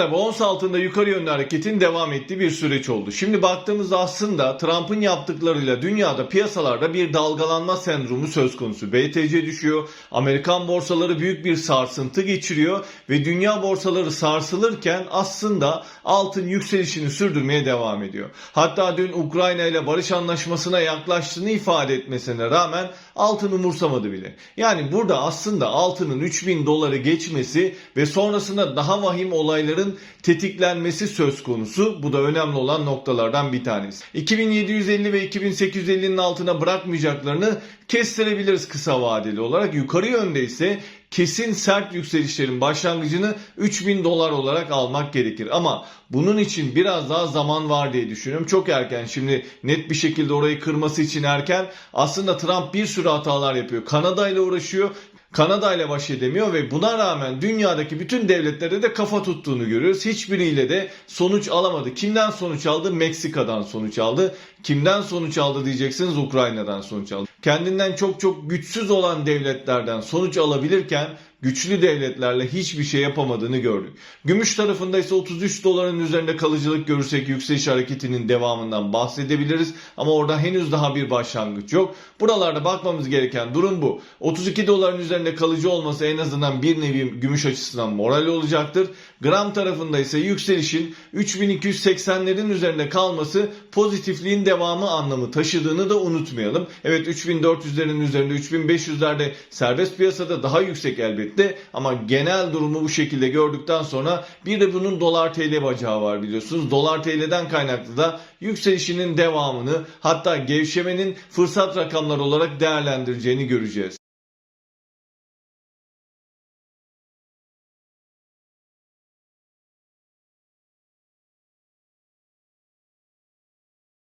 Merhaba, ons altında yukarı yönlü hareketin devam ettiği bir süreç oldu. Şimdi baktığımızda aslında Trump'ın yaptıklarıyla dünyada piyasalarda bir dalgalanma sendromu söz konusu. BTC düşüyor, Amerikan borsaları büyük bir sarsıntı geçiriyor ve dünya borsaları sarsılırken aslında altın yükselişini sürdürmeye devam ediyor. Hatta dün Ukrayna ile barış anlaşmasına yaklaştığını ifade etmesine rağmen altın umursamadı bile. Yani burada aslında altının 3000 doları geçmesi ve sonrasında daha vahim olayların tetiklenmesi söz konusu. Bu da önemli olan noktalardan bir tanesi. 2750 ve 2850'nin altına bırakmayacaklarını kestirebiliriz kısa vadeli olarak. Yukarı yönde ise kesin sert yükselişlerin başlangıcını 3000 dolar olarak almak gerekir. Ama bunun için biraz daha zaman var diye düşünüyorum. Çok erken şimdi net bir şekilde orayı kırması için erken. Aslında Trump bir sürü hatalar yapıyor. Kanada ile uğraşıyor. Kanada ile baş edemiyor ve buna rağmen dünyadaki bütün devletlere de kafa tuttuğunu görüyoruz. Hiçbiriyle de sonuç alamadı. Kimden sonuç aldı? Meksika'dan sonuç aldı. Kimden sonuç aldı diyeceksiniz Ukrayna'dan sonuç aldı. Kendinden çok çok güçsüz olan devletlerden sonuç alabilirken güçlü devletlerle hiçbir şey yapamadığını gördük. Gümüş tarafında ise 33 doların üzerinde kalıcılık görürsek yükseliş hareketinin devamından bahsedebiliriz. Ama orada henüz daha bir başlangıç yok. Buralarda bakmamız gereken durum bu. 32 doların üzerinde kalıcı olması en azından bir nevi gümüş açısından moral olacaktır. Gram tarafında ise yükselişin 3280'lerin üzerinde kalması pozitifliğin devamı anlamı taşıdığını da unutmayalım. Evet 3400'lerin üzerinde 3500'lerde serbest piyasada daha yüksek elbette ama genel durumu bu şekilde gördükten sonra bir de bunun dolar TL bacağı var biliyorsunuz. Dolar TL'den kaynaklı da yükselişinin devamını hatta gevşemenin fırsat rakamlar olarak değerlendireceğini göreceğiz.